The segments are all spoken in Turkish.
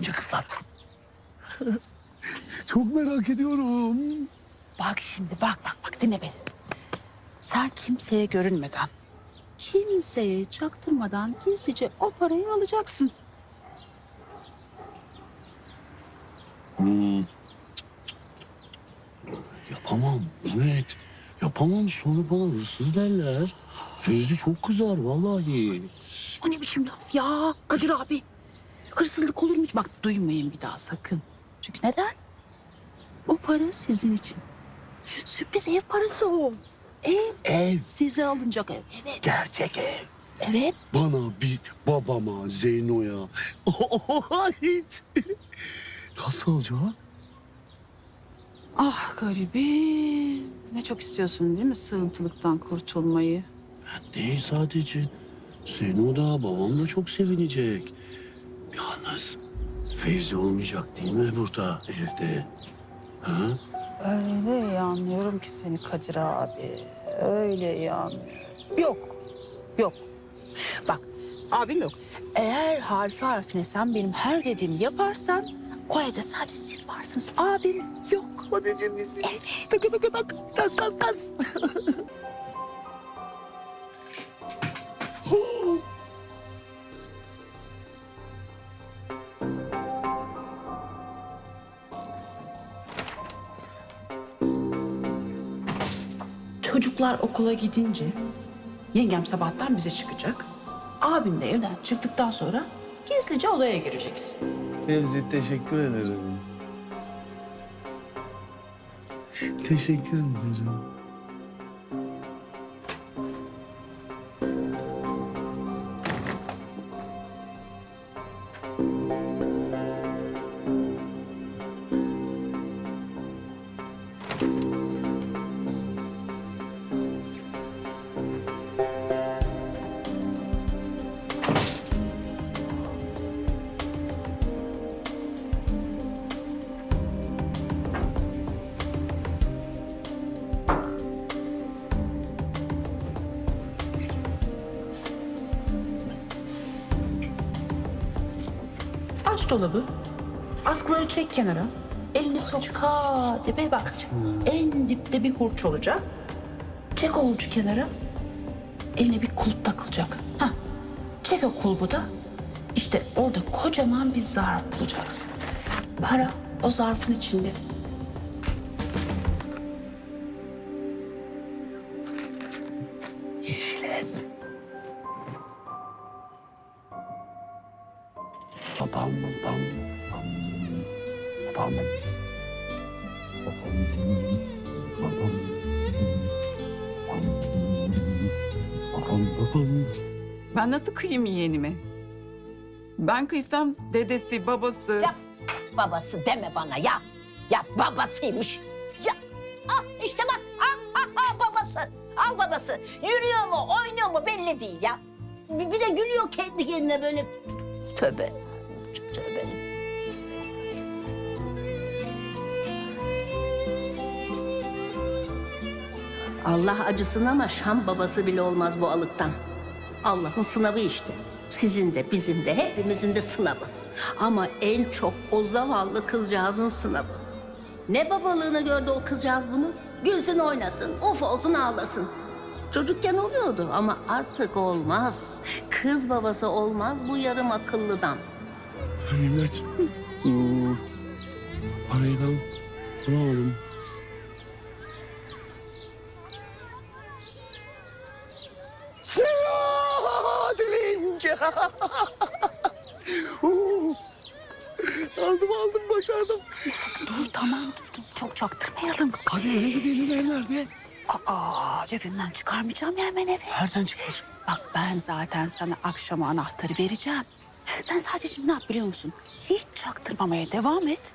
önce kızlar. Çok merak ediyorum. Bak şimdi bak bak bak dinle beni. Sen kimseye görünmeden, kimseye çaktırmadan gizlice o parayı alacaksın. Yapamam. Evet. Yapamam. Sonra bana hırsız derler. Fevzi çok kızar vallahi. O ne biçim laf ya Kadir abi? Hırsızlık olur mu hiç? Bak duymayın bir daha sakın. Çünkü neden? O para sizin için. Sürpriz ev parası o. Ev. Ev. Size alınacak ev. Evet. Gerçek ev. Evet. Bana bir babama, Zeyno'ya. ait. Nasıl olacak? Ah garibim. Ne çok istiyorsun değil mi sığıntılıktan kurtulmayı? Ben değil sadece. Zeyno da babam da çok sevinecek. Yalnız Fevzi olmayacak değil mi burada evde? Ha? Öyle iyi anlıyorum ki seni Kadir abi. Öyle iyi anlıyorum. Yok. Yok. Bak abim yok. Eğer harfi harfine sen benim her dediğimi yaparsan o evde sadece siz varsınız. Abim yok. Sadece bizi. Evet. Takı takı tak. Tas tas tas. Çocuklar okula gidince yengem sabahtan bize çıkacak. Abim de evden çıktıktan sonra gizlice odaya gireceksin. Fevzi teşekkür ederim. Teşekkür ederim. Çek kenara. Elini sok. Ha dibe bak. En dipte bir hurç olacak. Çek o hurcu kenara. Eline bir kulp takılacak. Ha. Çek o kulbu da. İşte orada kocaman bir zarf bulacaksın. Para o zarfın içinde. Yeğenime? Ben kıysam dedesi, babası... Ya babası deme bana ya. Ya babasıymış. Ya ah işte bak ah ah ah babası. Al babası. Yürüyor mu oynuyor mu belli değil ya. Bir, bir de gülüyor kendi kendine böyle. Tövbe. Tövbe. Allah acısın ama Şam babası bile olmaz bu alıktan. Allah'ın sınavı işte. Sizin de bizim de hepimizin de sınavı. Ama en çok o zavallı kızcağızın sınavı. Ne babalığını gördü o kızcağız bunun? Gülsün oynasın, uf olsun ağlasın. Çocukken oluyordu ama artık olmaz. Kız babası olmaz bu yarım akıllıdan. Hmm. Parayı ben bulamadım. Aldım aldım başardım. Dur tamam dur, dur. Çok çaktırmayalım. Hadi eve gidelim ev nerede? Aa cebimden çıkarmayacağım ya hemen. Nereden çıkar? Bak ben zaten sana akşama anahtarı vereceğim. Sen sadece şimdi ne yap biliyor musun? Hiç çaktırmamaya devam et.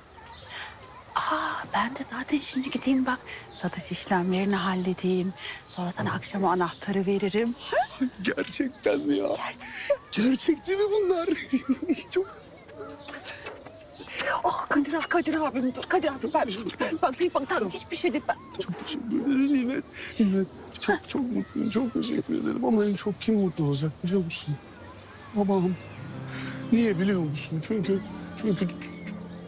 Aa ben de zaten şimdi gideyim bak satış işlemlerini halledeyim. Sonra sana akşama anahtarı veririm. Gerçekten mi ya? Gerçekten. Gerçek değil mi bunlar? Çok Ah Kadir abi, Kadir abim dur. Kadir abim ben bak bir bak tamam hiçbir şey değil ben. çok teşekkür ederim Nimet. Nimet çok çok mutluyum. Çok teşekkür ederim ama en çok kim mutlu olacak biliyor musun? Babam. Niye biliyor musun? Çünkü çünkü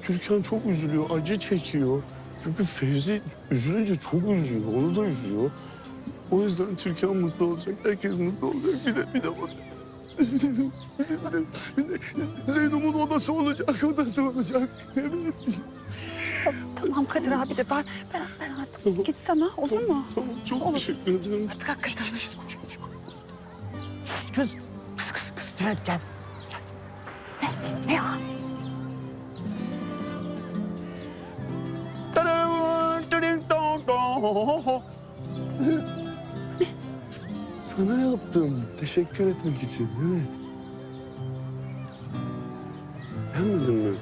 Türkan çok üzülüyor, acı çekiyor. Çünkü Fevzi üzülünce çok üzüyor, onu da üzüyor. O yüzden Türkan mutlu olacak, herkes mutlu olacak. Bir de bir de bir de, Zeynep'in odası olacak, odası olacak. Tamam Kadir abi de ben, ben, ben artık gitsem ha olur mu? Tamam, çok teşekkür ederim. Hadi kalk Kadir abi. Kız, kız, kız, kız. Hadi gel. Ne ya? Sana yaptım. Teşekkür etmek için. Evet. Beğenmedin mi?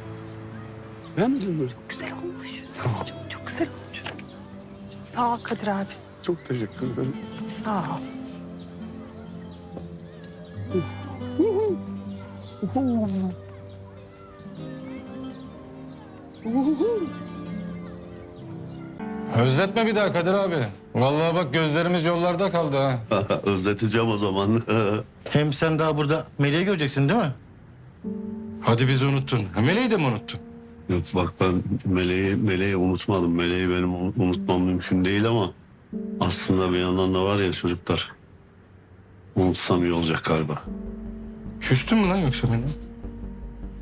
Beğenmedin mi? Güzel olmuş. Çok, çok güzel olmuş. Sağ ol Kadir abi. Çok teşekkür ederim. Sağ ol. Özletme bir daha Kadir abi. Vallahi bak gözlerimiz yollarda kaldı ha. Özleteceğim o zaman. Hem sen daha burada Melih'i göreceksin değil mi? Hadi bizi unuttun. Ha, Meleği de mi unuttun? Yok bak ben Meleği, Meleği unutmadım. Meleği benim unutmam mümkün değil ama... ...aslında bir yandan da var ya çocuklar... ...unutsam iyi olacak galiba. Küstün mü lan yoksa beni?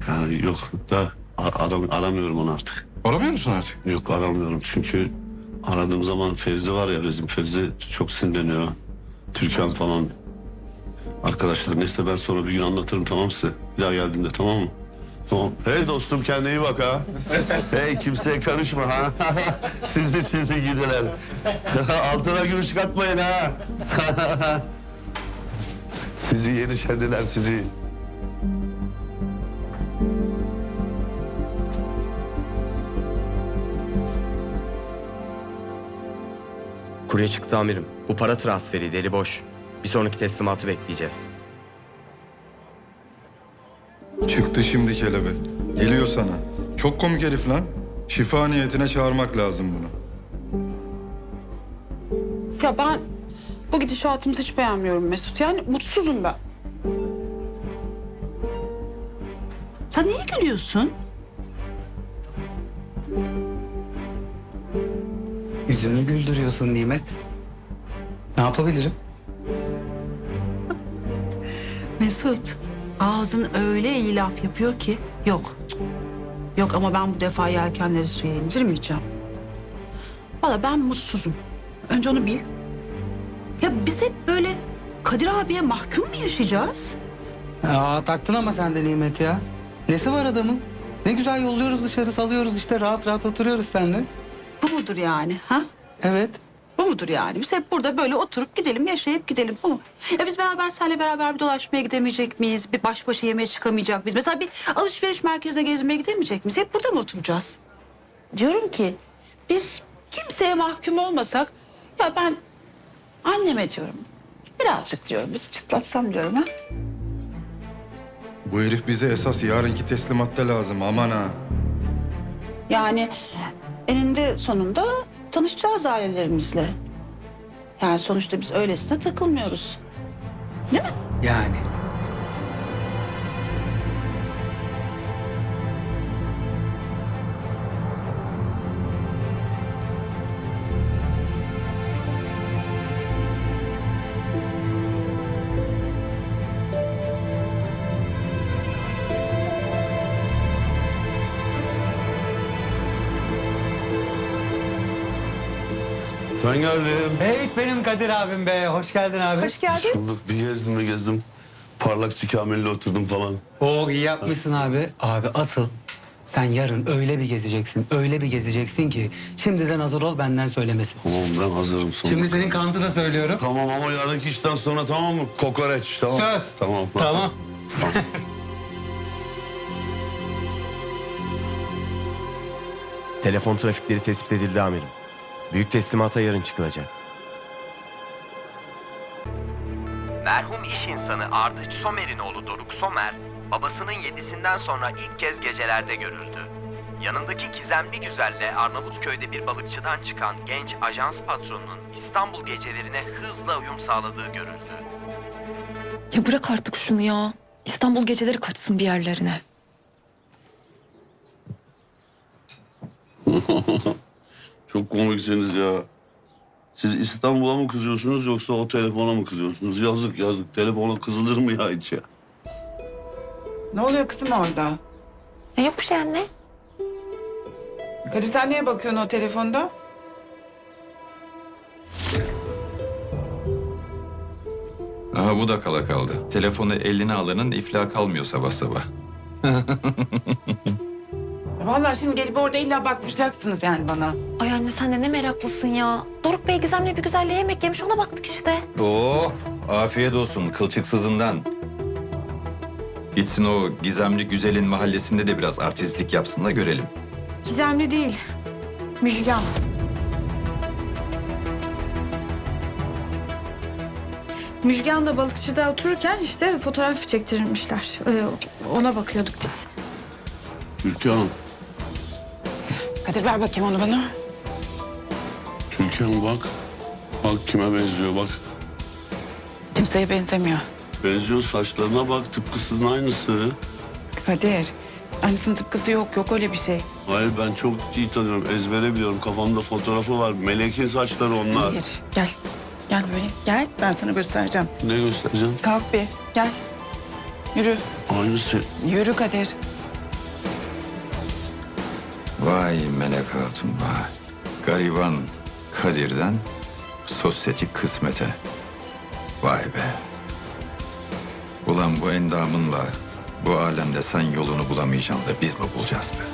Yani yok da a- aram, aramıyorum onu artık. Aramıyor musun artık? Yok aramıyorum çünkü aradığım zaman Fevzi var ya bizim Fevzi çok sinirleniyor. Türkan falan. Arkadaşlar neyse ben sonra bir gün anlatırım tamam size. Bir daha geldiğimde tamam mı? Tamam. Hey dostum kendine iyi bak ha. hey kimseye karışma ha. sizi sizi gidiler. Altına gümüş katmayın ha. sizi yeni sizi. Kurye çıktı amirim. Bu para transferi deli boş. Bir sonraki teslimatı bekleyeceğiz. Çıktı şimdi kelebek. Geliyor sana. Çok komik herif lan. Şifa niyetine çağırmak lazım bunu. Ya ben bu gidişatımızı hiç beğenmiyorum Mesut. Yani mutsuzum ben. Sen niye gülüyorsun? Yüzümü güldürüyorsun Nimet. Ne yapabilirim? Mesut, ağzın öyle iyi laf yapıyor ki yok. Yok ama ben bu defa yelkenleri suya indirmeyeceğim. Valla ben mutsuzum. Önce onu bil. Ya biz hep böyle Kadir abiye mahkum mu yaşayacağız? Aa, taktın ama sen de Nimet ya. Nesi var adamın? Ne güzel yolluyoruz dışarı salıyoruz işte rahat rahat oturuyoruz seninle. Bu mudur yani ha? Evet. Bu mudur yani? Biz hep burada böyle oturup gidelim, yaşayıp gidelim. Bu mu? Ya biz beraber seninle beraber bir dolaşmaya gidemeyecek miyiz? Bir baş başa yemeğe çıkamayacak mıyız? Mesela bir alışveriş merkezine gezmeye gidemeyecek miyiz? Hep burada mı oturacağız? Diyorum ki biz kimseye mahkum olmasak... Ya ben anneme diyorum. Birazcık diyorum. Biz çıtlatsam diyorum ha. Bu herif bize esas yarınki teslimatta lazım aman ha. Yani eninde sonunda tanışacağız ailelerimizle. Yani sonuçta biz öylesine takılmıyoruz. Değil mi? Yani. Ben geldim. Hey benim Kadir abim be. Hoş geldin abi. Hoş geldin. Bulduk bir gezdim mi gezdim. Parlakçı Kamil'le oturdum falan. Oo iyi yapmışsın abi. Abi asıl sen yarın öyle bir gezeceksin. Öyle bir gezeceksin ki şimdiden hazır ol benden söylemesin. Tamam ben hazırım sonra. Şimdi senin kantı da söylüyorum. Tamam ama yarınki işten sonra tamam mı? Kokoreç tamam. Söz. Tamam. Tamam. Tamam. Telefon trafikleri tespit edildi amirim. Büyük teslimata yarın çıkılacak. Merhum iş insanı Ardıç Somer'in oğlu Doruk Somer, babasının yedisinden sonra ilk kez gecelerde görüldü. Yanındaki gizemli güzelle Arnavutköy'de bir balıkçıdan çıkan genç ajans patronunun İstanbul gecelerine hızla uyum sağladığı görüldü. Ya bırak artık şunu ya. İstanbul geceleri kaçsın bir yerlerine. Çok komiksiniz ya. Siz İstanbul'a mı kızıyorsunuz yoksa o telefona mı kızıyorsunuz? Yazık yazık. Telefona kızılır mı ya hiç ya? Ne oluyor kızım orada? Ne yok bir şey anne? Kadir sen neye bakıyorsun o telefonda? Aha bu da kala kaldı. Telefonu eline alanın iflah kalmıyor sabah sabah. Vallahi şimdi gelip orada illa baktıracaksınız yani bana. Ay anne sen de ne meraklısın ya. Doruk Bey Gizem'le bir güzelle yemek yemiş ona baktık işte. Oo, afiyet olsun kılçıksızından. Gitsin o gizemli güzelin mahallesinde de biraz artistlik yapsın da görelim. Gizemli değil. Müjgan. Müjgan da balıkçıda otururken işte fotoğraf çektirilmişler. Ee, ona bakıyorduk biz. Türkan, Kadir ver bakayım onu bana. Türkan bak. Bak kime benziyor bak. Kimseye benzemiyor. Benziyor saçlarına bak tıpkısının aynısı. Kadir. Annesinin tıpkısı yok. Yok öyle bir şey. Hayır ben çok iyi tanıyorum. Ezbere biliyorum. Kafamda fotoğrafı var. Melek'in saçları onlar. Hayır. Gel. Gel böyle. Gel. Ben sana göstereceğim. Ne göstereceğim? Kalk bir. Gel. Yürü. Aynısı. Yürü Kadir. Vay Melek Hatun vay. Gariban Kadir'den sosyetik kısmete. Vay be. Ulan bu endamınla bu alemde sen yolunu bulamayacaksın da biz mi bulacağız be?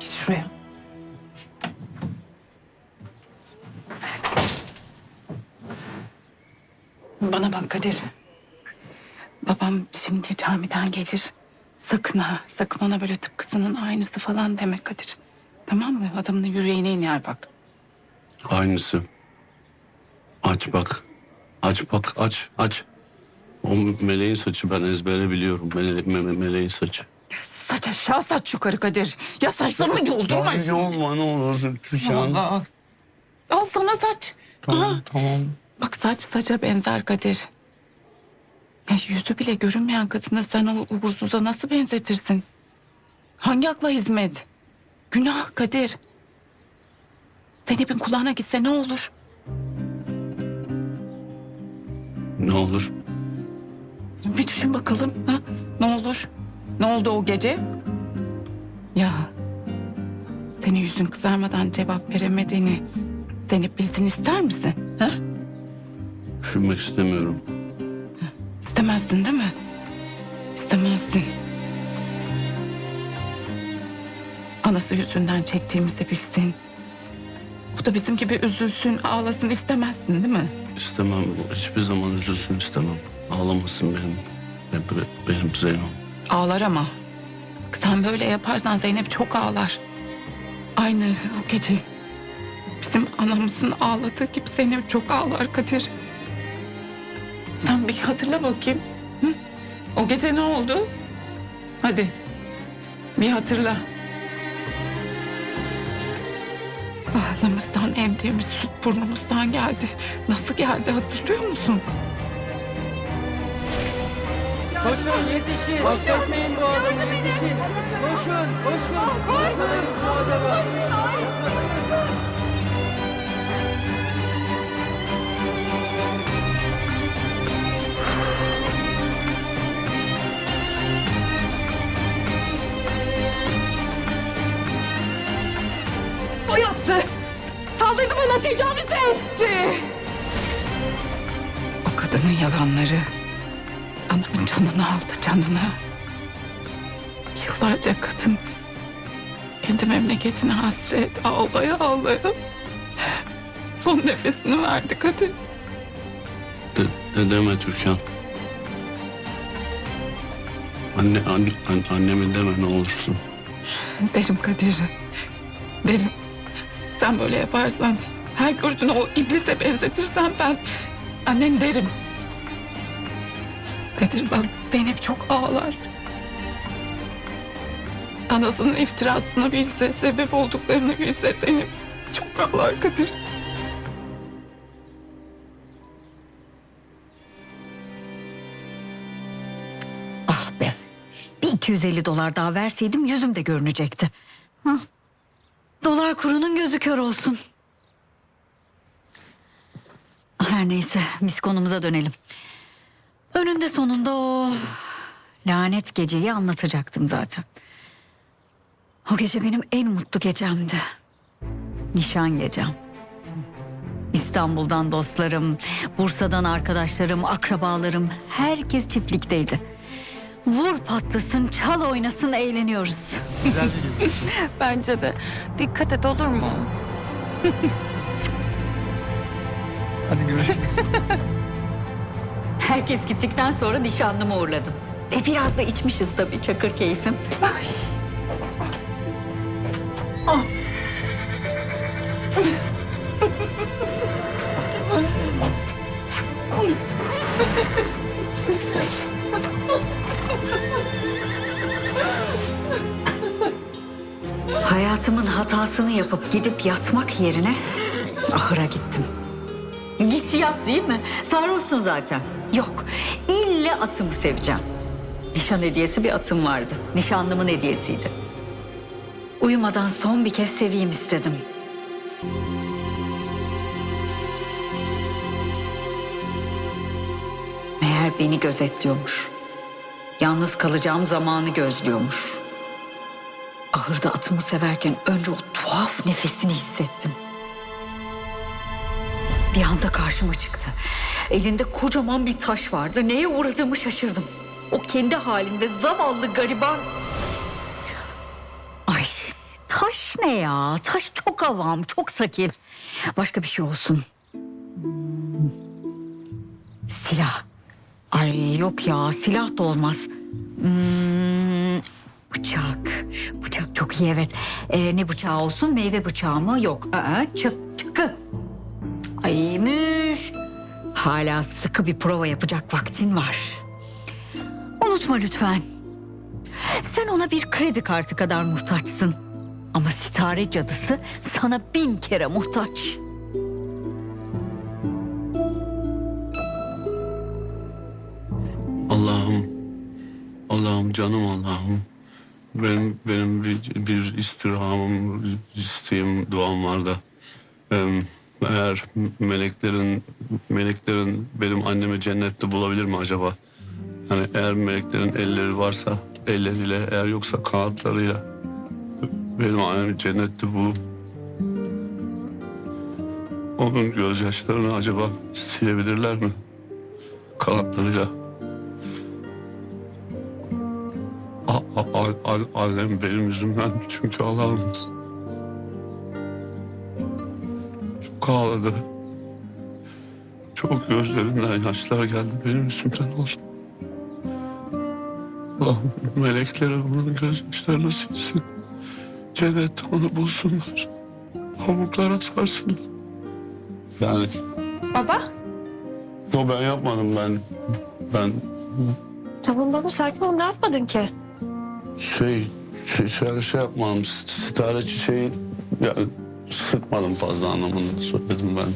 Git. Bana bak Kadir. Babam şimdi camiden gelir. Sakın ha, sakın ona böyle tıpkısının aynısı falan deme Kadir. Tamam mı? Adamın yüreğine iner bak. Aynısı. Aç bak. Aç bak aç aç. O meleğin saçı ben ezbere biliyorum. Mele, me- me- meleğin saçı. Saç aşağı saç yukarı Kadir. Ya saçlarımı yoldurma. Ay, Olma ne olur Türkan. Allah. Al sana saç. Tamam tamam. Bak saç saça benzer Kadir. Ya yüzü bile görünmeyen kadını sen o uğursuza nasıl benzetirsin? Hangi akla hizmet? Günah Kadir. Zeynep'in kulağına gitse ne olur? Ne olur? Bir düşün bakalım. Ha? Ne olur? Ne oldu o gece? Ya senin yüzün kızarmadan cevap veremediğini Zeynep bilsin ister misin? Ha? Düşünmek istemiyorum. İstemezdin değil mi? İstemezdin. Anası yüzünden çektiğimizi bilsin. O da bizim gibi üzülsün, ağlasın istemezsin değil mi? İstemem. Hiçbir zaman üzülsün istemem. Ağlamasın benim. Benim, benim Zeyno. Ağlar ama. Sen böyle yaparsan Zeynep çok ağlar. Aynı o gece. Bizim anamızın ağladığı gibi Zeynep çok ağlar Kadir. Sen bir hatırla bakayım. Hı? O gece ne oldu? Hadi. Bir hatırla. Ağlamızdan emdiğimiz süt burnumuzdan geldi. Nasıl geldi hatırlıyor musun? Koşun yetişin. Affetmeyin bu adamı yetişin. Koşun, koşun. Koşmayın şu adamı. O Saldırdı bana tecavüz etti. O kadının yalanları anamın canını aldı canını. Yıllarca kadın kendi memleketine hasret ağlaya ağlaya son nefesini verdi kadın. De, de deme Türkan. Anne, anne, anne, annemi deme ne olursun. Derim Kadir. Derim. Sen böyle yaparsan, her gördüğünü o iblise benzetirsen ben annen derim. Kadir bak Zeynep çok ağlar. Anasının iftirasını bilse, sebep olduklarını bilse Zeynep çok ağlar Kadir. Ah be. Bir 250 dolar daha verseydim yüzüm de görünecekti. Hı? Dolar kurunun gözü kör olsun. Her neyse biz konumuza dönelim. Önünde sonunda o lanet geceyi anlatacaktım zaten. O gece benim en mutlu gecemdi. Nişan gecem. İstanbul'dan dostlarım, Bursa'dan arkadaşlarım, akrabalarım herkes çiftlikteydi. Vur patlasın, çal oynasın, eğleniyoruz. Bence de. Dikkat et olur mu? Hadi görüşürüz. Herkes gittikten sonra nişanlımı uğurladım. E biraz da içmişiz tabii çakır keyfim. Hayatımın hatasını yapıp gidip yatmak yerine ahıra gittim. Git yat değil mi? Sarhoşsun zaten. Yok. İlle atımı seveceğim. Nişan hediyesi bir atım vardı. Nişanlımın hediyesiydi. Uyumadan son bir kez seveyim istedim. Meğer beni gözetliyormuş. Yalnız kalacağım zamanı gözlüyormuş. Ahırda atımı severken önce o tuhaf nefesini hissettim. Bir anda karşıma çıktı. Elinde kocaman bir taş vardı. Neye uğradığımı şaşırdım. O kendi halinde zavallı gariban. Ay taş ne ya? Taş çok avam, çok sakil. Başka bir şey olsun. Silah. Ay yok ya silah da olmaz. Hmm, bıçak. Bıçak çok iyi evet. Ee, ne bıçağı olsun? Meyve bıçağı mı? Yok. Aa, çık, çıkı. Ay müş. Hala sıkı bir prova yapacak vaktin var. Unutma lütfen. Sen ona bir kredi kartı kadar muhtaçsın. Ama sitare cadısı sana bin kere muhtaç. Canım Allah'ım. Benim benim bir, bir istirhamım, isteğim, duam var da. Eğer meleklerin meleklerin benim annemi cennette bulabilir mi acaba? Yani eğer meleklerin elleri varsa elleriyle, eğer yoksa kanatlarıyla benim annemi cennette bulup onun gözyaşlarını acaba silebilirler mi? Kanatlarıyla. Annem benim yüzümden çünkü Allah'ım çok ağladı. Çok gözlerinden yaşlar geldi benim yüzümden oldu. Allah'ım melekleri onun gözyaşlarını silsin. Cennette onu bulsunlar. Pamuklara sarsınlar. Yani Baba? o ben yapmadım ben. Ben Tamam baba sakin ol ne yapmadın ki? Şey şey, şey, şey yapmadım. Sitare çiçeği yani sıkmadım fazla anlamında söyledim ben.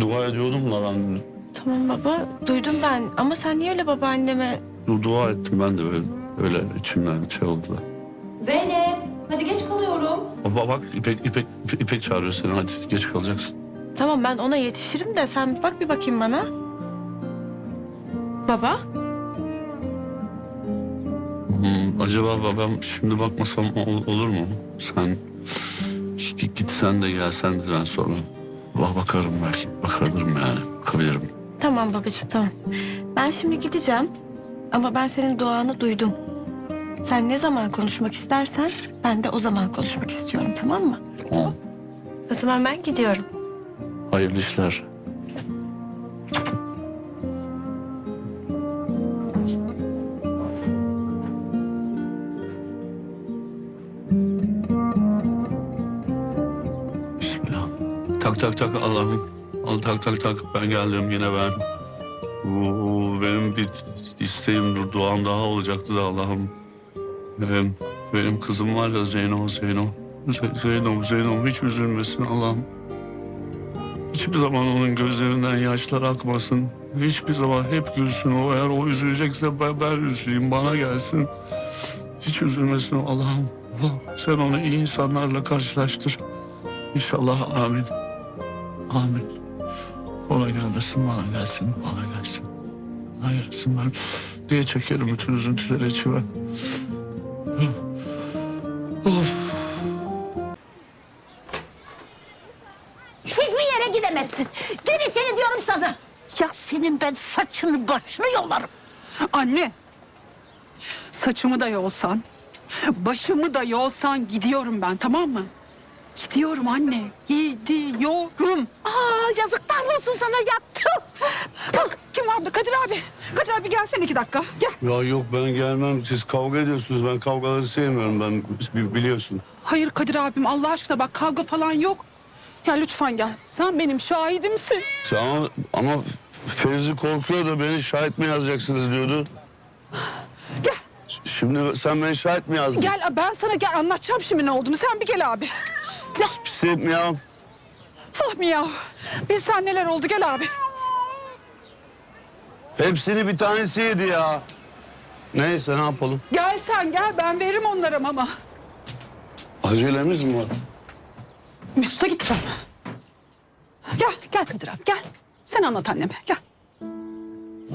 Dua ediyordum da ben Tamam baba duydum ben ama sen niye öyle babaanneme... du- dua ettim ben de böyle öyle içimden şey oldu da. Zeynep hadi geç kalıyorum. Baba bak İpek İpek İpek çağırıyor seni hadi geç kalacaksın. Tamam ben ona yetişirim de sen bak bir bakayım bana. Baba? Hmm, acaba babam şimdi bakmasam ol- olur mu? Sen git- gitsen de gelsen de ben sonra bak bakarım belki bakarım yani bakabilirim. Tamam babacığım tamam. Ben şimdi gideceğim ama ben senin duanı duydum. Sen ne zaman konuşmak istersen ben de o zaman konuşmak istiyorum tamam mı? Tamam. O zaman ben gidiyorum. Hayırlı işler. Tak tak Allah'ım. Al tak tak tak ben geldim yine ben. Bu benim bir isteğim dur duam daha olacaktı da Allah'ım. Benim, benim kızım var ya Zeyno Zeyno. Zeyno Zeyno hiç üzülmesin Allah'ım. Hiçbir zaman onun gözlerinden yaşlar akmasın. Hiçbir zaman hep gülsün. O eğer o üzülecekse ben, ben üzüleyim. Bana gelsin. Hiç üzülmesin Allah'ım. Allah, Sen onu iyi insanlarla karşılaştır. İnşallah amin. Amin. Ona gelmesin, bana gelsin, bana gelsin. Bana gelsin ben diye çekerim bütün üzüntüleri içime. Of. Hiçbir yere gidemezsin. Geri seni diyorum sana. Ya senin ben saçını başını yolarım. Anne. Saçımı da yolsan, başımı da yolsan gidiyorum ben tamam mı? Gidiyorum anne. Gidiyorum. Yazıklar olsun sana yattı. Bak kim var burada? Kadir abi. Kadir abi gelsene iki dakika. Gel. Ya yok ben gelmem. Siz kavga ediyorsunuz. Ben kavgaları sevmiyorum ben bi- biliyorsun. Hayır Kadir abim Allah aşkına bak kavga falan yok. Ya lütfen gel. Sen benim şahidimsin. Ama, ama Fevzi korkuyor da beni şahit mi yazacaksınız diyordu. Gel. Şimdi sen beni şahit mi yazdın? Gel ben sana gel anlatacağım şimdi ne olduğunu. Sen bir gel abi. Gel. Pisim ya. Fahmi ya. Bilsen neler oldu gel abi. Hepsini bir tanesi yedi ya. Neyse ne yapalım? Gel sen gel ben veririm onlara ama. Acelemiz mi var? Mesut'a gideceğim. Gel gel Kadir abi gel. Sen anlat anneme gel.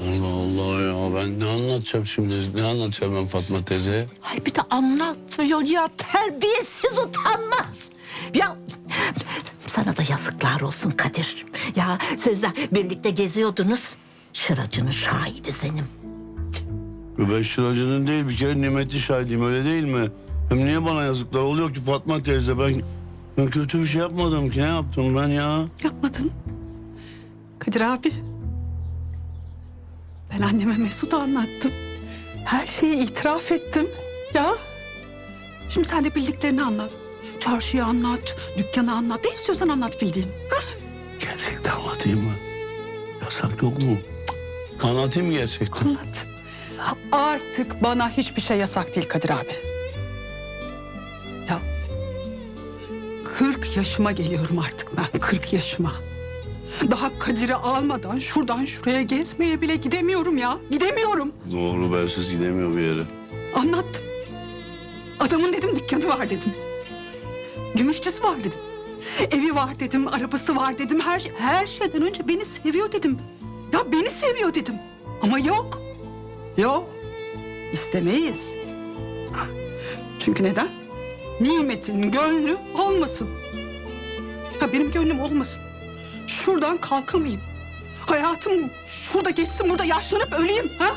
Allah Allah ya ben ne anlatacağım şimdi? Ne anlatacağım ben Fatma teyze? Ay bir de anlatmıyor ya terbiyesiz utanmaz. Ya sana da yazıklar olsun Kadir. Ya sözde birlikte geziyordunuz. Şıracının şahidi senin. Ben şıracının değil bir kere nimetli şahidiyim öyle değil mi? Hem niye bana yazıklar oluyor ki Fatma teyze ben... Ben kötü bir şey yapmadım ki ne yaptım ben ya? Yapmadın. Kadir abi. Ben anneme Mesut'u anlattım. Her şeyi itiraf ettim. Ya. Şimdi sen de bildiklerini anlat. Çarşıyı anlat, dükkanı anlat. Ne istiyorsan anlat bildiğin. Gerçekten anlatayım mı? Yasak yok mu? Cık, Anlatayım mı gerçekten? Anlat. Artık bana hiçbir şey yasak değil Kadir abi. Ya 40 yaşıma geliyorum artık ben 40 yaşıma. Daha Kadir'i almadan şuradan şuraya gezmeye bile gidemiyorum ya. Gidemiyorum. Doğru bensiz gidemiyor bir yere. Anlattım. Adamın dedim dükkanı var dedim. Gümüşçüsü var dedim. Evi var dedim, arabası var dedim. Her, şey- her şeyden önce beni seviyor dedim. Ya beni seviyor dedim. Ama yok. Yok. İstemeyiz. Çünkü neden? Nimetin gönlü olmasın. Ya benim gönlüm olmasın. Şuradan kalkamayayım. Hayatım şurada geçsin, burada yaşlanıp öleyim. Ha?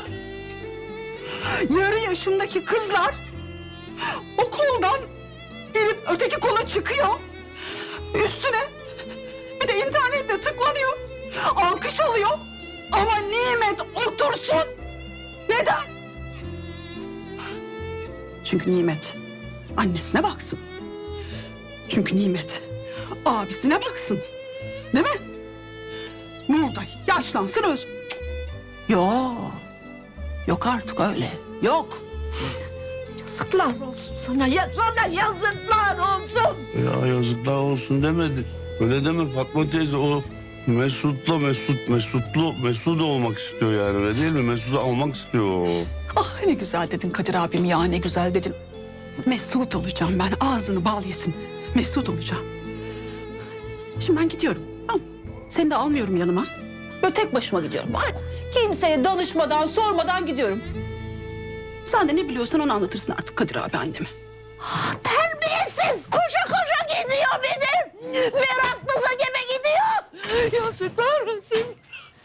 Yarı yaşımdaki kızlar o koldan öteki kola çıkıyor. Üstüne bir de internette tıklanıyor. Alkış alıyor. Ama nimet otursun. Neden? Çünkü nimet annesine baksın. Çünkü nimet abisine baksın. Değil mi? Burada yaşlansın öz. Yok. Yok artık öyle. Yok. Yazıklar olsun sana. Ya sana yazıklar olsun. Ya yazıklar olsun demedi. Öyle deme Fatma teyze o Mesut'la Mesut, Mesutlu, Mesut olmak istiyor yani öyle değil mi? Mesut'u almak istiyor o. Ah ne güzel dedin Kadir abim ya ne güzel dedin. Mesut olacağım ben ağzını bal yesin. Mesut olacağım. Şimdi ben gidiyorum. Tamam. Seni de almıyorum yanıma. Böyle tek başıma gidiyorum. Aynen. Kimseye danışmadan sormadan gidiyorum. Sen de ne biliyorsan onu anlatırsın artık Kadir abi anneme. Terbiyesiz. Koşa koşa gidiyor benim. Meraklısı gibi gidiyor. Yazıklar olsun.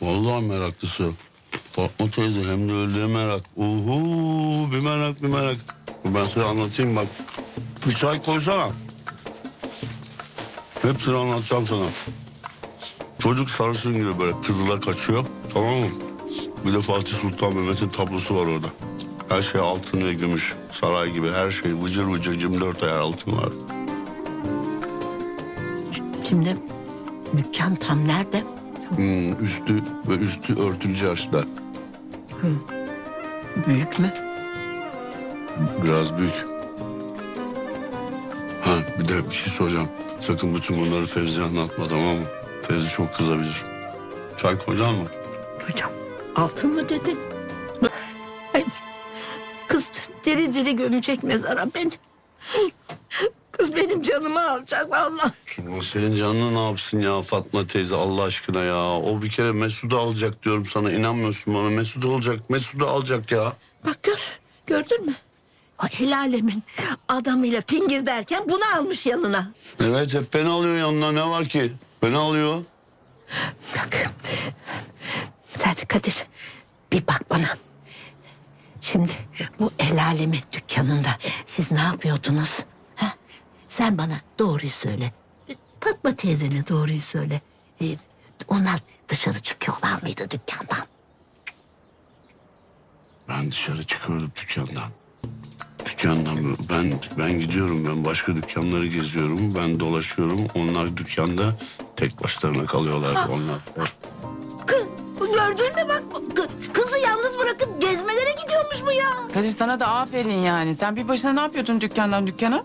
Vallahi meraklısı. Fatma teyze hem de öldüğü merak. Uhu bir merak bir merak. Ben size anlatayım bak. Bir çay koysana. Hepsini anlatacağım sana. Çocuk sarısın gibi böyle kızıla kaçıyor. Tamam mı? Bir de Fatih Sultan Mehmet'in tablosu var orada. Her şey altın ve gümüş. Saray gibi her şey vıcır vıcır 24 ayar altın var. Şimdi dükkan tam nerede? Hmm, üstü ve üstü örtülü çarşıda. Büyük mü? Biraz büyük. Ha bir de bir şey soracağım. Sakın bütün bunları Fevzi'ye anlatma tamam mı? Fevzi çok kızabilir. Çay koyacak mı? Hocam altın mı dedin? Ay, diri diri gömecek mezara beni. Kız benim canımı alacak vallahi. O senin canını ne yapsın ya Fatma teyze Allah aşkına ya. O bir kere Mesut'u alacak diyorum sana. inanmıyorsun bana. Mesut olacak. Mesut'u alacak ya. Bak gör, gördün mü? Ay, El alemin adamıyla fingir derken bunu almış yanına. Evet hep beni alıyor yanına. Ne var ki? Beni alıyor. Bak. Sen Kadir bir bak bana. Şimdi bu el alemin dükkanında siz ne yapıyordunuz? Ha? Sen bana doğruyu söyle. Fatma teyzene doğruyu söyle. Ee, onlar dışarı çıkıyorlar mıydı dükkandan? Ben dışarı çıkıyordum dükkandan. Dükkandan ben ben gidiyorum ben başka dükkanları geziyorum ben dolaşıyorum onlar dükkanda tek başlarına kalıyorlar onlar. Kız gördün mü bak kı- kızı yalnız bırakıp gezmelere gidiyormuş bu ya. Kadir sana da aferin yani. Sen bir başına ne yapıyordun dükkandan dükkana?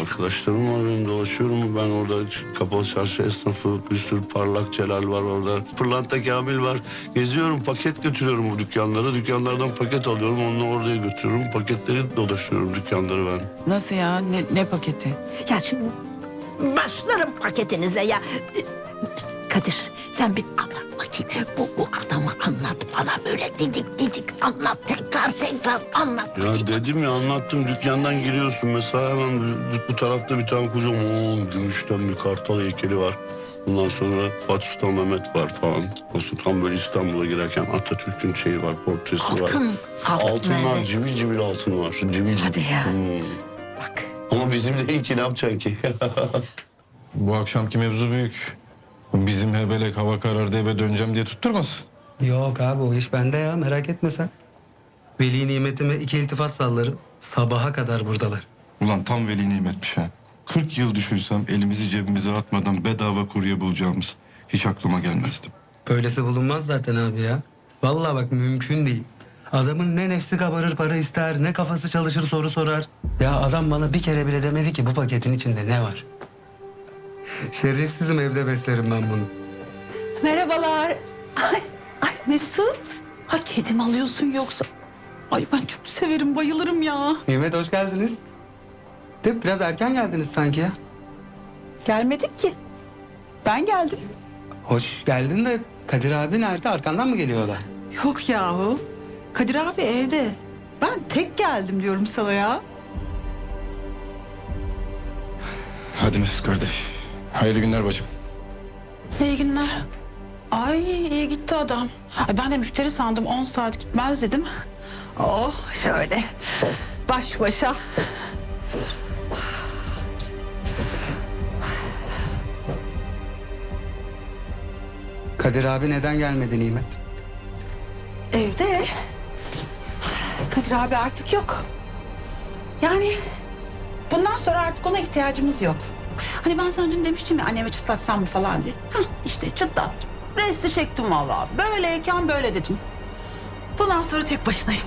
Arkadaşlarım var benim dolaşıyorum ben orada kapalı çarşı esnafı bir sürü parlak Celal var orada pırlanta Kamil var geziyorum paket götürüyorum bu dükkanlara dükkanlardan paket alıyorum onu oraya götürüyorum paketleri dolaşıyorum dükkanları ben. Nasıl ya? Ne, ne paketi? Ya şimdi başlarım paketinize ya. Kadir sen bir anlat bakayım. Bu, bu adamı anlat bana böyle didik didik anlat tekrar tekrar anlat Ya bakayım. dedim ya anlattım dükkandan giriyorsun mesela hemen bu, bu tarafta bir tane kocaman gümüşten bir kartal heykeli var. Ondan sonra Fatih Sultan Mehmet var falan. O sultan böyle İstanbul'a girerken Atatürk'ün şeyi var, portresi var. Altın, altın Altınlar, nerede? cibil cibil altın var. Cibil cibil. Hadi ya. Hmm. Bak Ama bizim değil ki ne yapacaksın ki? Bu akşamki mevzu büyük. Bizim hebelek hava karardı eve döneceğim diye tutturmasın. Yok abi o iş bende ya merak etme sen. Veli nimetime iki iltifat sallarım. Sabaha kadar buradalar. Ulan tam veli nimetmiş ha. 40 yıl düşünsem elimizi cebimize atmadan bedava kurye bulacağımız hiç aklıma gelmezdi. Böylesi bulunmaz zaten abi ya. Vallahi bak mümkün değil. Adamın ne nefsi kabarır para ister ne kafası çalışır soru sorar. Ya adam bana bir kere bile demedi ki bu paketin içinde ne var. Şerefsizim evde beslerim ben bunu. Merhabalar. Ay, ay Mesut. Ha kedi mi alıyorsun yoksa? Ay ben çok severim, bayılırım ya. Nimet hoş geldiniz. De biraz erken geldiniz sanki ya. Gelmedik ki. Ben geldim. Hoş geldin de Kadir abi nerede? Arkandan mı geliyorlar? Yok yahu. Kadir abi evde. Ben tek geldim diyorum sana ya. Hadi Mesut kardeş. Hayırlı günler bacım. İyi günler. Ay iyi gitti adam. Ay, ben de müşteri sandım 10 saat gitmez dedim. Oh şöyle baş başa. Kadir abi neden gelmedi Nimet? Evde. Kadir abi artık yok. Yani bundan sonra artık ona ihtiyacımız yok. Hani ben sana dün demiştim ya anneme çıtlatsam mı falan diye. Hah işte çıtlattım. Resti çektim vallahi. Böyleyken böyle dedim. Bundan sonra tek başınayım.